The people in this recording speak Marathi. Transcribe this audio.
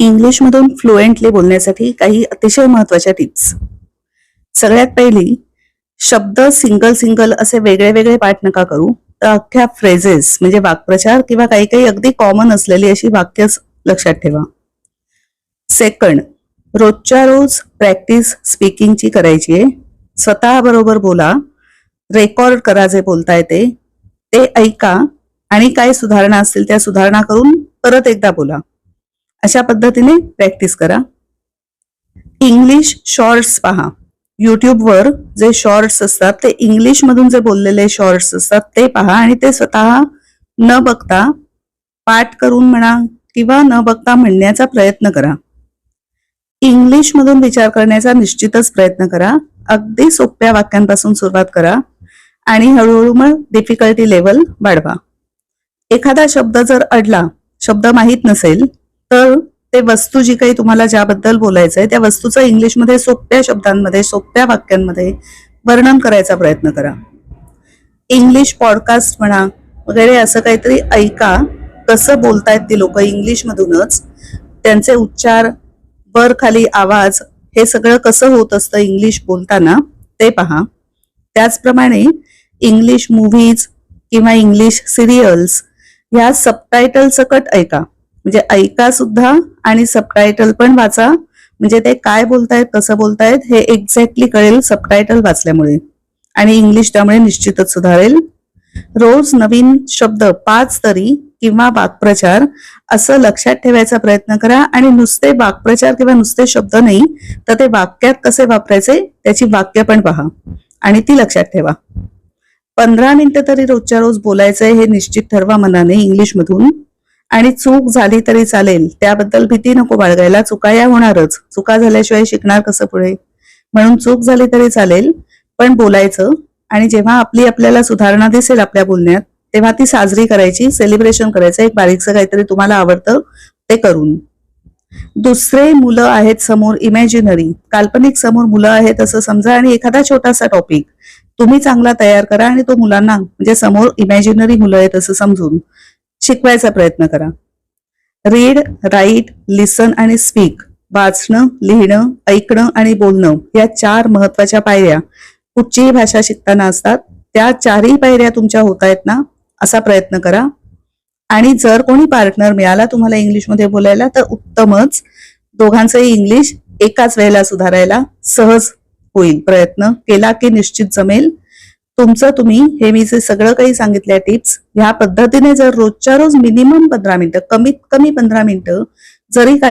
इंग्लिशमधून फ्लुएंटली बोलण्यासाठी काही अतिशय महत्त्वाच्या टिप्स सगळ्यात पहिली शब्द सिंगल सिंगल असे वेगळे वेगळे पाठ नका करू. तर अख्ख्या फ्रेजेस म्हणजे वाक्प्रचार किंवा काही काही अगदी कॉमन असलेली अशी वाक्यच लक्षात ठेवा. सेकंड रोजच्या रोज प्रॅक्टिस स्पीकिंगची करायची आहे. स्वतः बरोबर बोला. रेकॉर्ड करा जे बोलता येते. ते ऐका. आणि काय सुधारणा असतील त्या सुधारणा करून परत एकदा बोला. अशा पद्धतीने प्रॅक्टिस करा. इंग्लिश शॉर्ट्स पहा. युट्यूबवर जे शॉर्ट्स असतात ते इंग्लिशमधून जे बोललेले शॉर्ट्स असतात ते पहा आणि ते स्वतः न बघता पाठ करून म्हणा किंवा न बघता म्हणण्याचा प्रयत्न करा. इंग्लिशमधून विचार करण्याचा निश्चितच प्रयत्न करा. अगदी सोप्या वाक्यांपासून सुरुवात करा आणि हळूहळू मग डिफिकल्टी लेवल वाढवा. एखादा शब्द जर अडला शब्द माहीत नसेल तर ते वस्तू जी काही तुम्हाला ज्याबद्दल बोलायचंय त्या वस्तूचं इंग्लिशमध्ये सोप्या शब्दांमध्ये सोप्या वाक्यांमध्ये वर्णन करायचा प्रयत्न करा. इंग्लिश पॉडकास्ट म्हणा वगैरे असं काहीतरी ऐका कसं बोलतायत ती लोक इंग्लिश मधूनच त्यांचे उच्चार वर खाली आवाज हे सगळं कसं होत असतं इंग्लिश बोलताना ते पहा. त्याचप्रमाणे इंग्लिश मूव्हीज किंवा इंग्लिश सिरियल्स ह्या सबटायटल सकट ऐका. म्हणजे ऐका सुद्धा आणि सबटायटल पण वाचा. म्हणजे ते काय बोलतायत कसं बोलतायत हे एक्झॅक्टली कळेल सबटायटल वाचल्यामुळे. आणि इंग्लिश त्यामुळे निश्चितच सुधारेल. रोज नवीन शब्द पाच तरी किंवा वाक्प्रचार असं लक्षात ठेवायचा प्रयत्न करा आणि नुसते वाक्प्रचार किंवा नुसते शब्द नाही तर ते वाक्यात कसे वापरायचे त्याची वाक्य पण पहा. आणि ती लक्षात ठेवा. पंधरा मिनिटं तरी रोजच्या रोज बोलायचंय हे निश्चित ठरवा मनाने इंग्लिश मधून. आणि चूक झाली तरी चालेल. त्याबद्दल भीती नको बाळगायला. चुका या होणारच. चुका झाल्याशिवाय शिकणार कसं पुढे? म्हणून चूक झाली तरी चालेल पण बोलायचं. आणि जेव्हा आपली आपल्याला सुधारणा दिसेल आपल्या बोलण्यात तेव्हा ती साजरी करायची सेलिब्रेशन करायचं. एक बारीकचं काहीतरी तुम्हाला आवडतं ते करून. दुसरे मुलं आहेत समोर इमॅजिनरी काल्पनिक समोर मुलं आहेत असं समजा आणि एखादा छोटासा टॉपिक तुम्ही चांगला तयार करा आणि तो मुलांना म्हणजे समोर इमॅजिनरी मुलं आहेत असं समजून. शिकवायचा प्रयत्न करा. रीड राईट लिसन आणि स्पीक वाचणं लिहिणं ऐकणं आणि बोलणं या चार महत्त्वाच्या पायऱ्या कुठचीही भाषा शिकताना असतात. त्या चारही पायऱ्या तुमच्या होत आहेत ना? असा प्रयत्न करा. आणि जर कोणी पार्टनर मिळाला तुम्हाला इंग्लिशमध्ये बोलायला तर उत्तमच. दोघांचंही इंग्लिश एकाच वेळेला सुधारायला सहज होईल. प्रयत्न केला की निश्चित जमेल. तुमचं तुम्ही हे मी जे सगळं काही सांगितलंय टिप्स ह्या पद्धतीने जर रोजच्या रोज मिनिमम पंधरा मिनिटं कमीत कमी पंधरा मिनिटं जरी